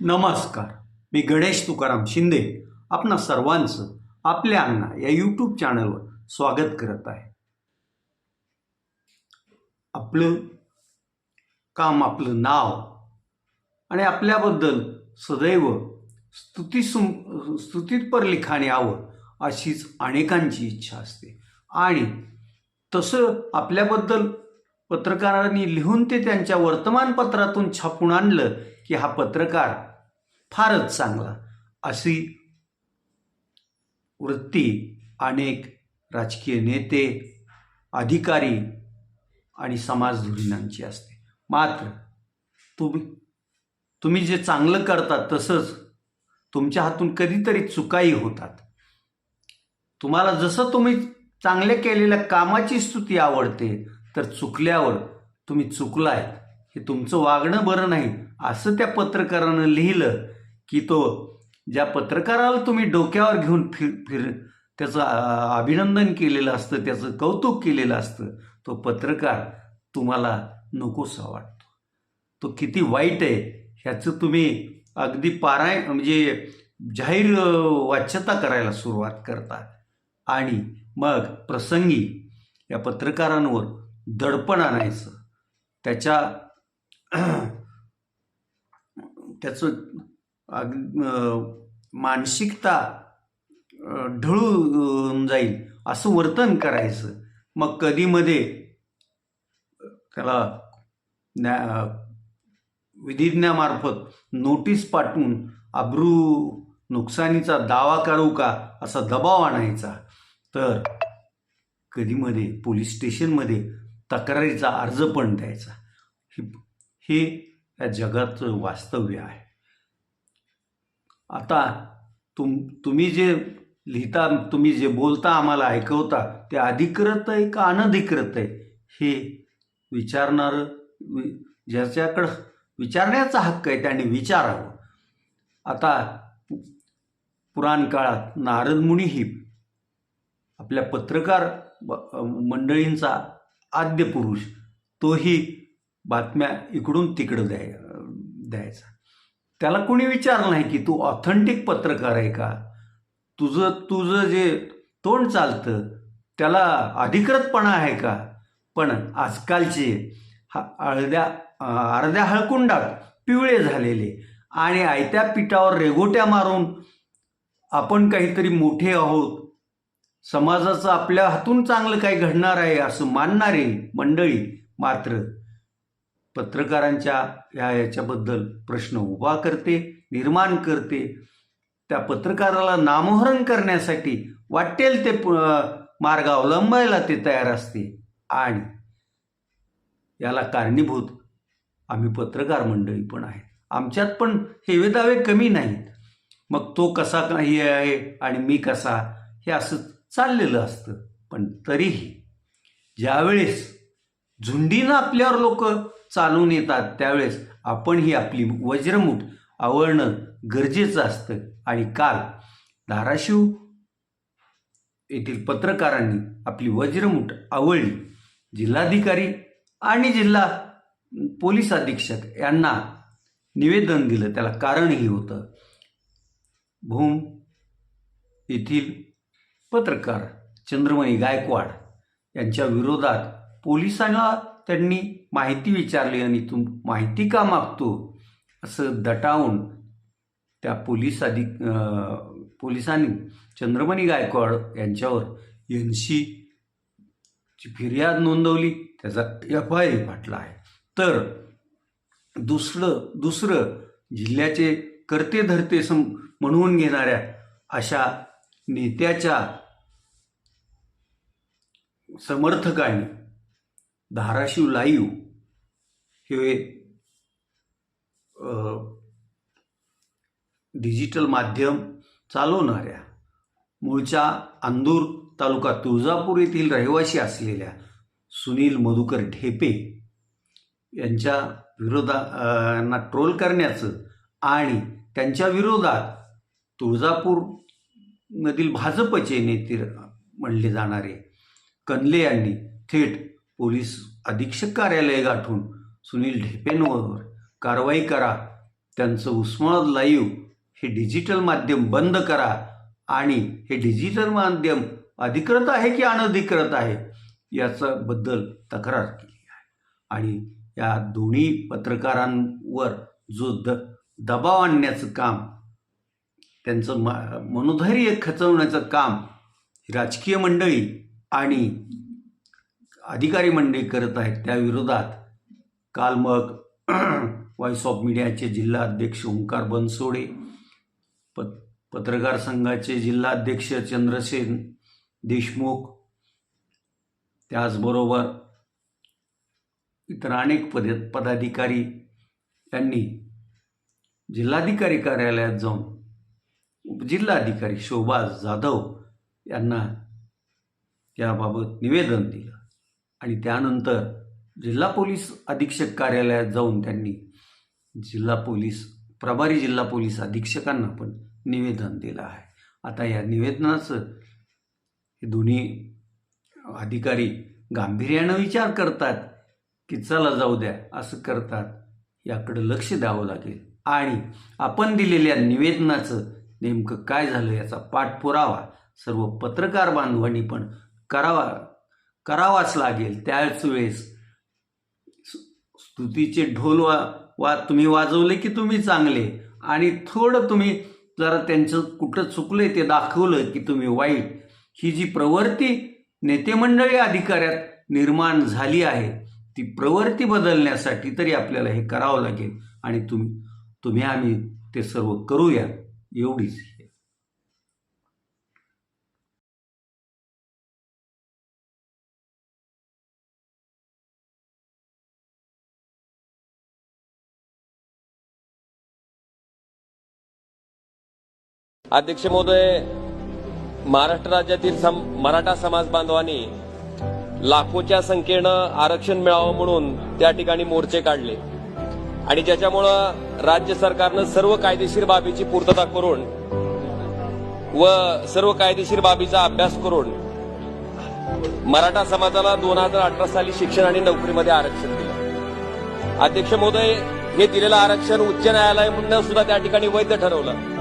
नमस्कार. मी गणेश तुकाराम शिंदे आपणा सर्वांचं आपल्या अण्णा या यूट्यूब चॅनलवर स्वागत करत आहे. आपलं काम आपलं नाव आणि आपल्याबद्दल सदैव स्तुतीसुम स्तुतीपर लिखाण यावं अशीच अनेकांची इच्छा असते. आणि तसं आपल्याबद्दल पत्रकारांनी लिहून ते त्यांच्या वर्तमानपत्रातून छापून आणलं की हा पत्रकार फारच चांगला. अशी वृत्ती अनेक राजकीय नेते अधिकारी आणि समाजधुरीणांची असते. मात्र तुम्ही तुम्ही जे चांगलं करता तसंच तुमच्या हातून कधीतरी चुकाही होतात. तुम्हाला जसं तुम्ही चांगल्या केलेल्या कामाची स्तुती आवडते तर चुकल्यावर तुम्ही चुकलाय. हे तुमचं वागणं बरं नाही. असं त्या पत्रकारानं लिहिलं की तो ज्या पत्रकाराला तुम्ही डोक्यावर घेऊन फिर फिर त्याचं अभिनंदन केलेलं असतं त्याचं कौतुक केलेलं असतं तो पत्रकार तुम्हाला नकोसा वाटतो. तो किती वाईट आहे ह्याचं तुम्ही अगदी पाराय म्हणजे जाहीर वाच्यता करायला सुरुवात करता. आणि मग प्रसंगी या पत्रकारांवर दडपण आणायचं. त्याच्या त्याचं अग- मानसिकता ढळून जाईल असं वर्तन करायचं. मग कधीमध्ये त्याला न्या विधिज्ञामार्फत नोटीस पाठवून अब्रू नुकसानीचा दावा करू का असा दबाव आणायचा. तर कधीमध्ये पोलीस स्टेशनमध्ये तक्रारीचा अर्ज पण द्यायचा. ही हे या जगाचं वास्तव्य आहे. आता तुम तुम्ही जे लिहिता तुम्ही जे बोलता आम्हाला ऐकवता ते अधिकृत आहे का अनधिकृत आहे हे विचारणारं वि ज्याच्याकडं विचारण्याचा हक्क आहे त्याने विचारावं. आता पु- पुराण काळात नारद मुनीही आपल्या पत्रकार ब- मंडळींचा आद्य पुरुष तोही बातम्या इकडून तिकडं द्याय द्यायचा. त्याला कोणी विचारलं नाही की तू ऑथेंटिक पत्रकार आहे का? तुझं तुझं जे तोंड चालतं त्याला अधिकृतपणा आहे का? पण आजकालचे हा अर्ध्या अर्ध्या हळकुंडात पिवळे झालेले आणि आयत्या पिठावर रेगोट्या मारून आपण काहीतरी मोठे आहोत समाजाचं आपल्या हातून चांगलं काही घडणार आहे असं मानणारे मंडळी मात्र पत्रकारांच्या ह्या याच्याबद्दल प्रश्न उभा करते निर्माण करते. त्या पत्रकाराला नामोहरण करण्यासाठी वाटेल ते प- मार्ग अवलंबायला ते तयार असते. आणि याला कारणीभूत आम्ही पत्रकार मंडळी पण आहे आमच्यात पण हेवेदावे कमी नाहीत. मग तो कसा काही आहे आणि मी कसा? हे असं चाललेलं असतं. पण तरीही ज्यावेळेस झुंडीनं आपल्यावर लोक चालून येतात त्यावेळेस आपण ही आपली वज्रमूठ आवळणं गरजेचं असतं. आणि काल धाराशिव येथील पत्रकारांनी आपली वज्रमूठ आवळली. जिल्हाधिकारी आणि जिल्हा पोलीस अधीक्षक यांना निवेदन दिलं. त्याला कारणही होतं. भूम येथील पत्रकार चंद्रमणी गायकवाड यांच्या विरोधात पोलिसांना त्यांनी माहिती विचारली आणि तू माहिती का मागतो? असं दटावून त्या पोलीस अधिक पोलिसांनी चंद्रमणी गायकवाड यांच्यावर एन ची फिर्याद नोंदवली. त्याचा एफ आय आर फाटला आहे. तर दुसरं दुसरं जिल्ह्याचे करते धरते सम म्हणून घेणाऱ्या अशा नेत्याच्या समर्थकांनी धाराशिव लाईव्ह हे डिजिटल माध्यम चालवणाऱ्या मूळच्या अंदूर तालुका तुळजापूर येथील रहिवासी असलेल्या सुनील मधुकर ढेपे यांच्या विरोधांना ट्रोल करण्याचं आणि त्यांच्या विरोधात तुळजापूरमधील भाजपचे नेते म्हणले जाणारे कनले यांनी थेट पोलीस अधीक्षक कार्यालय गाठून सुनील ढेपेंवर कारवाई करा त्यांचं उस्मानाबाद लाईव्ह हे डिजिटल माध्यम बंद करा आणि हे डिजिटल माध्यम अधिकृत आहे की अनधिकृत आहे याच्याबद्दल तक्रार केली आहे. आणि या दोन्ही पत्रकारांवर जो द दबाव आणण्याचं काम त्यांचं म मनोधैर्य खचवण्याचं काम राजकीय मंडळी आणि अधिकारी मंडळी करत आहेत त्याविरोधात काल मग व्हॉइस ऑफ मीडियाचे जिल्हा अध्यक्ष ओंकार बनसोडे पत पत्रकार संघाचे जिल्हाध्यक्ष चंद्रसेन देशमुख त्याचबरोबर इतर अनेक पद पदाधिकारी यांनी जिल्हाधिकारी कार्यालयात जाऊन उपजिल्हाधिकारी शोभा जाधव यांना याबाबत निवेदन दिलं. आणि त्यानंतर जिल्हा पोलीस अधीक्षक कार्यालयात जाऊन त्यांनी जिल्हा पोलीस प्रभारी जिल्हा पोलीस अधीक्षकांना पण निवेदन दिलं आहे. आता या निवेदनाचं हे दोन्ही अधिकारी गांभीर्यानं विचार करतात की चला जाऊ द्या असं करतात याकडं लक्ष द्यावं लागेल. आणि आपण दिलेल्या निवेदनाचं नेमकं काय झालं याचा पाठपुरावा सर्व पत्रकार बांधवांनी पण करावा करावाच लागेल त्याच वेळेस. स्तुतीचे ढोल वा वा तुम्ही वाजवले की तुम्ही चांगले. आणि थोडं तुम्ही जरा त्यांचं कुठं चुकलं ते दाखवलं की तुम्ही वाईट. ही जी प्रवृत्ती नेतेमंडळी अधिकाऱ्यात निर्माण झाली आहे ती प्रवृत्ती बदलण्यासाठी तरी आपल्याला हे करावं लागेल. आणि तुम्ही तुम्ही आम्ही ते सर्व करूया. एवढीच. अध्यक्ष महोदय महाराष्ट्र राज्यातील सम मराठा समाज बांधवांनी लाखोच्या संख्येनं आरक्षण मिळावं म्हणून त्या ठिकाणी मोर्चे काढले. आणि ज्याच्यामुळं राज्य सरकारनं सर्व कायदेशीर बाबीची पूर्तता करून व सर्व कायदेशीर बाबीचा अभ्यास करून मराठा समाजाला दोन हजार अठरा साली शिक्षण आणि नोकरीमध्ये आरक्षण दिलं. अध्यक्ष महोदय हे दिलेलं आरक्षण उच्च न्यायालयानं सुद्धा त्या ठिकाणी वैध ठरवलं.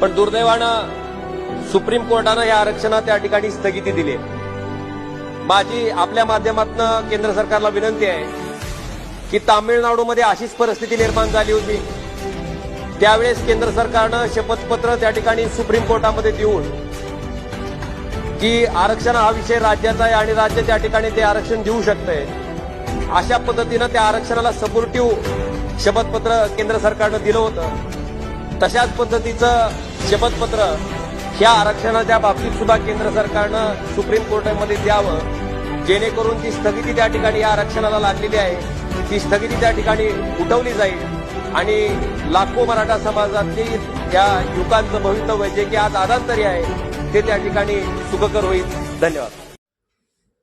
पण दुर्दैवानं सुप्रीम कोर्टानं या आरक्षणात त्या ठिकाणी स्थगिती दिली. माझी आपल्या माध्यमातून केंद्र सरकारला विनंती आहे की तामिळनाडूमध्ये अशीच परिस्थिती निर्माण झाली होती. त्यावेळेस केंद्र सरकारनं शपथपत्र त्या ठिकाणी सुप्रीम कोर्टामध्ये देऊन की आरक्षण हा विषय राज्याचा आहे आणि राज्य त्या ठिकाणी ते आरक्षण देऊ शकतंय. अशा पद्धतीनं त्या आरक्षणाला सपोर्टिव्ह शपथपत्र केंद्र सरकारनं दिलं होतं. तशाच पद्धतीचं शपथपत्र ह्या आरक्षणाच्या बाबतीत सुद्धा केंद्र सरकारनं सुप्रीम कोर्टामध्ये द्यावं. जेणेकरून जी स्थगिती त्या ठिकाणी या आरक्षणाला लागलेली आहे. ती स्थगिती त्या ठिकाणी उठवली जाईल. आणि लाखो मराठा समाजातली या युवकांचं भवितव्य जे की आज आदांतरी आहे ते त्या ठिकाणी सुखकर होईल. धन्यवाद.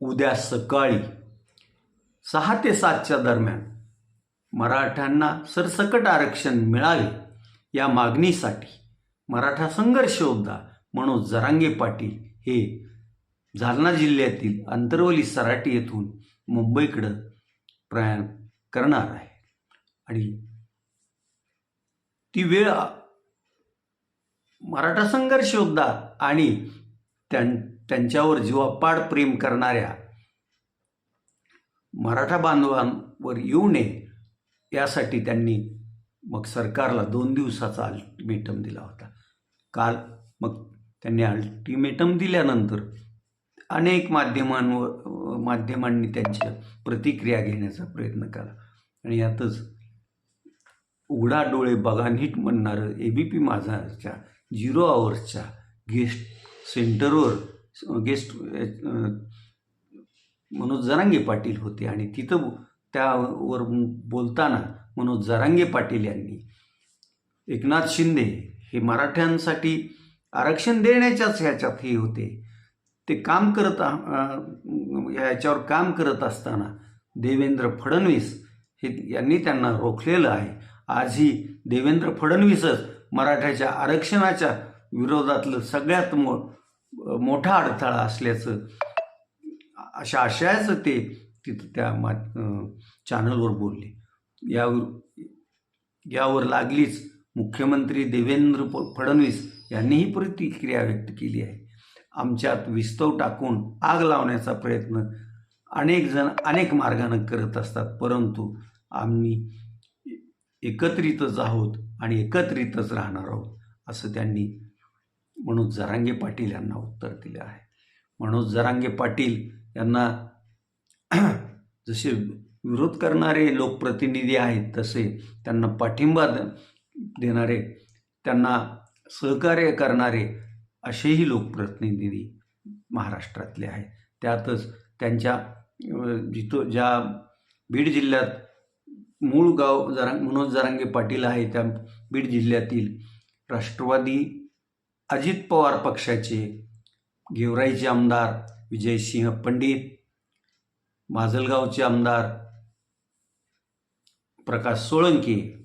उद्या सकाळी सहा ते सातच्या दरम्यान मराठ्यांना सरसकट आरक्षण मिळावे या मागणीसाठी मराठा संघर्ष योद्धा मनोज जरांगे पाटील हे जालना जिल्ह्यातील अंतरवली सराटी येथून मुंबईकडं प्रयाण करणार आहे. आणि ती वेळ मराठा संघर्ष योद्धा आणि त्यां त्यांच्यावर जीवापाड प्रेम करणाऱ्या मराठा बांधवांवर येऊ नये यासाठी त्यांनी मग सरकारला दोन दिवसाचा अल्टिमेटम दिला होता. काल मग त्यांनी अल्टिमेटम दिल्यानंतर अनेक माध्यमांवर माध्यमांनी त्यांच्या प्रतिक्रिया घेण्याचा प्रयत्न केला. आणि यातच उघडा डोळे बघा नीट म्हणणारं ए बी पी माझाच्या झिरो आवर्सच्या गेस्ट सेंटरवर गेस्ट मनोज जरांगे पाटील होते. आणि तिथं त्यावर बोलताना मनोज जरांगे पाटील यांनी एकनाथ शिंदे हे मराठ्यांसाठी आरक्षण देण्याच्याच ह्याच्यात हे होते. ते काम करत ह्याच्यावर काम करत असताना देवेंद्र फडणवीस हे यांनी त्यांना रोखलेलं आहे. आजही देवेंद्र फडणवीसच मराठ्याच्या आरक्षणाच्या विरोधातलं सगळ्यात मो मोठा अडथळा असल्याचं अशा आशयाचं ते तिथं त्या मा चॅनलवर बोलले. यावर यावर लागलीच मुख्यमंत्री देवेंद्र फडणवीस यांनीही प्रतिक्रिया व्यक्त केली आहे. आमच्यात विस्तव टाकून आग लावण्याचा प्रयत्न अनेक जण अनेक मार्गानं करत असतात परंतु आम्ही एकत्रितच आहोत आणि एकत्रितच राहणार आहोत असं त्यांनी मनोज जरांगे पाटील यांना उत्तर दिलं आहे. मनोज जरांगे पाटील यांना जसे विरोध करणारे लोकप्रतिनिधी आहेत तसे त्यांना पाठिंबा द- देणारे त्यांना सहकार्य करणारे असेही लोकप्रतिनिधी महाराष्ट्रातले आहेत. त्यातच त्यांच्या जिथं ज्या बीड जिल्ह्यात मूळ गाव जरा मनोज जरांगे पाटील आहे त्या बीड जिल्ह्यातील राष्ट्रवादी अजित पवार पक्षाचे गेवराईचे आमदार विजयसिंह पंडित माजलगावचे आमदार प्रकाश सोळंके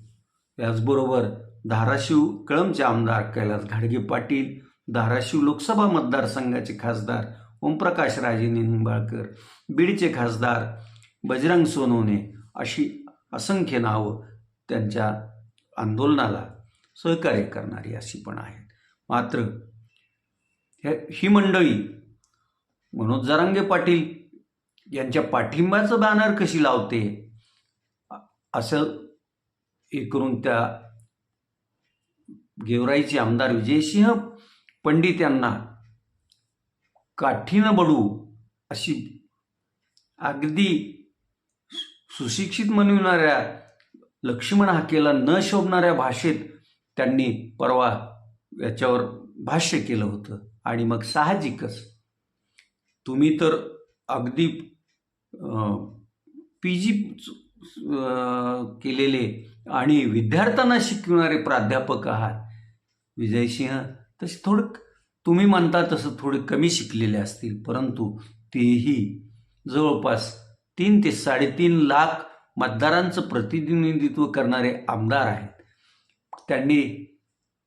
त्याचबरोबर धाराशिव कळमचे आमदार कैलास घाडगे पाटील धाराशिव लोकसभा मतदारसंघाचे खासदार ओमप्रकाश राजे निंबाळकर बीडचे खासदार बजरंग सोनवणे अशी असंख्य नावं त्यांच्या आंदोलनाला सहकार्य करणारी अशी पण आहेत. मात्र ही मंडळी मनोज जरांगे पाटील यांच्या पाठिंब्याचं बॅनर कशी लावते असं हे करून त्या गेवराईचे आमदार विजयसिंह पंडित यांना काठीनं बडू अशी अगदी सुशिक्षित म्हणविणाऱ्या लक्ष्मण हाकेला न शोभणाऱ्या भाषेत त्यांनी परवा याच्यावर भाष्य केलं होतं. आणि मग साहजिकच तुम्ही तर अगदी पी जी केलेले आणि विद्यार्थ्यांना शिकवणारे प्राध्यापक आहात. विजयसिंह तसे थोडं तुम्ही म्हणता तसं थोडे कमी शिकलेले असतील परंतु तेही जवळपास तीन ते साडेतीन लाख मतदारांचं प्रतिनिधित्व करणारे आमदार आहेत. त्यांनी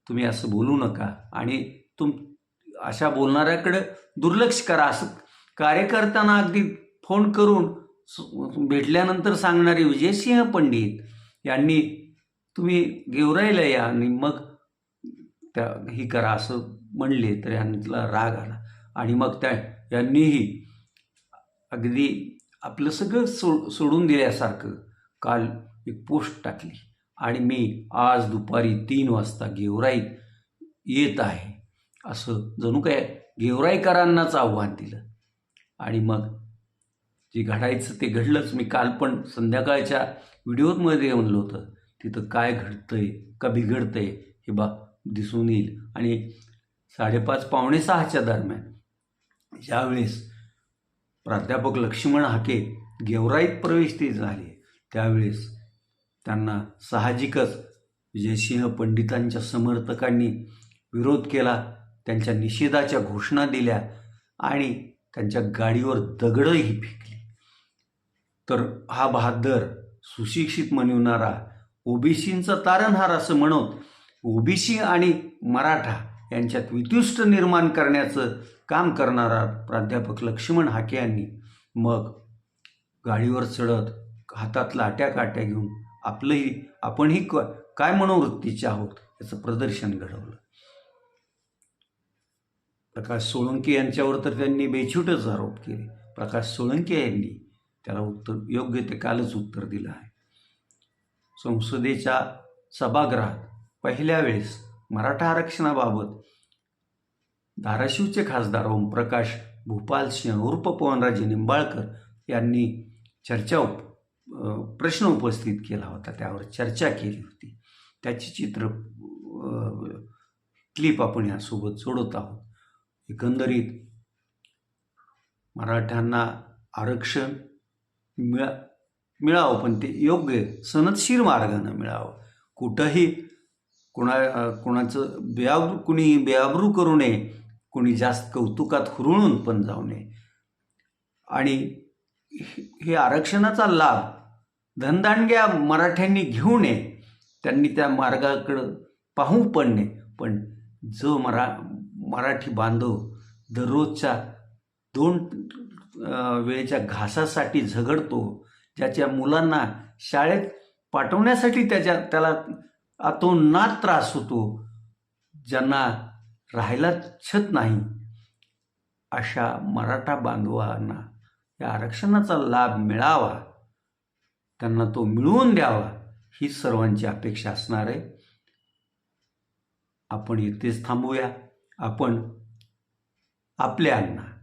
तुम्ही असं बोलू नका आणि तुम अशा बोलणाऱ्याकडे दुर्लक्ष करा. असं कार्यकर्त्यांना अगदी फोन करून भेटल्यानंतर सांगणारे विजयसिंह पंडित यांनी तुम्ही गेवराईला या आणि मग त्या ही करा असं म्हणले तर यांना राग आला. आणि मग त्या यांनीही अगदी आपलं सगळं सो सोडून दिल्यासारखं काल एक पोस्ट टाकली. आणि मी आज दुपारी तीन वाजता गेवराईत येत आहे असं जणू काय गेवराईकरांनाच आव्हान दिलं. आणि मग जे घडायचं ते घडलंच. मी काल पण संध्याकाळच्या व्हिडिओमध्ये म्हणलं होतं तिथं काय घडतं आहे का बिघडतं आहे हे बा दिसून येईल. आणि साडेपाच पावणे सहाच्या दरम्यान ज्यावेळेस प्राध्यापक लक्ष्मण हाके गेवराईत प्रवेश ते झाले त्यावेळेस त्यांना साहजिकच विजयसिंह पंडितांच्या समर्थकांनी विरोध केला त्यांच्या निषेधाच्या घोषणा दिल्या आणि त्यांच्या गाडीवर दगडही फेकली. तर हा बहादर सुशिक्षित म्हणणारा ओबीसींचा तारणहार असं म्हणत ओबीसी आणि मराठा यांच्यात वितुष्ट निर्माण करण्याचं काम करणारा प्राध्यापक लक्ष्मण हाके यांनी मग गाडीवर चढत हातात लाट्या काट्या घेऊन आपलंही आपणही क- काय मनोवृत्तीचे आहोत याचं प्रदर्शन घडवलं. प्रकाश सोळंकी यांच्यावर तर त्यांनी बेछूटच आरोप केले. प्रकाश सोळंके यांनी त्याला उत्तर योग्य ते कालच उत्तर दिलं आहे. संसदेच्या सभागृहात पहिल्या वेळेस मराठा आरक्षणाबाबत धाराशिवचे खासदार ओमप्रकाश भूपाल सिंह उर्फ पवनराजे निंबाळकर यांनी चर्चा उप प्रश्न उपस्थित केला होता. त्यावर चर्चा केली होती. त्याची चित्र क्लिप आपण यासोबत जोडत आहोत. एकंदरीत मराठ्यांना आरक्षण मिळा मिळावं पण ते योग्य सनदशीर मार्गानं मिळावं. कुठंही कुणा कोणाचं कुणाचं बेआबरू कुणी बेआबरू करू नये कुणी जास्त कौतुकात हुरळून पण जाऊ नये. आणि हे- आरक्षणाचा लाभ धनदांडग्या मराठ्यांनी घेऊ नये त्यांनी त्या मार्गाकडं पाहू पण नये. पण जो मरा मराठी बांधव दररोजच्या दोन वेळेच्या घासासाठी झगडतो ज्याच्या मुलांना शाळेत पाठवण्यासाठी त्याच्या त्याला अतोनात त्रास होतो ज्यांना राहायला छत नाही. अशा मराठा बांधवांना या आरक्षणाचा लाभ मिळावा त्यांना तो मिळवून द्यावा ही सर्वांची अपेक्षा असणार आहे. आपण इथेच थांबूया. आपण आपल्या अन्ना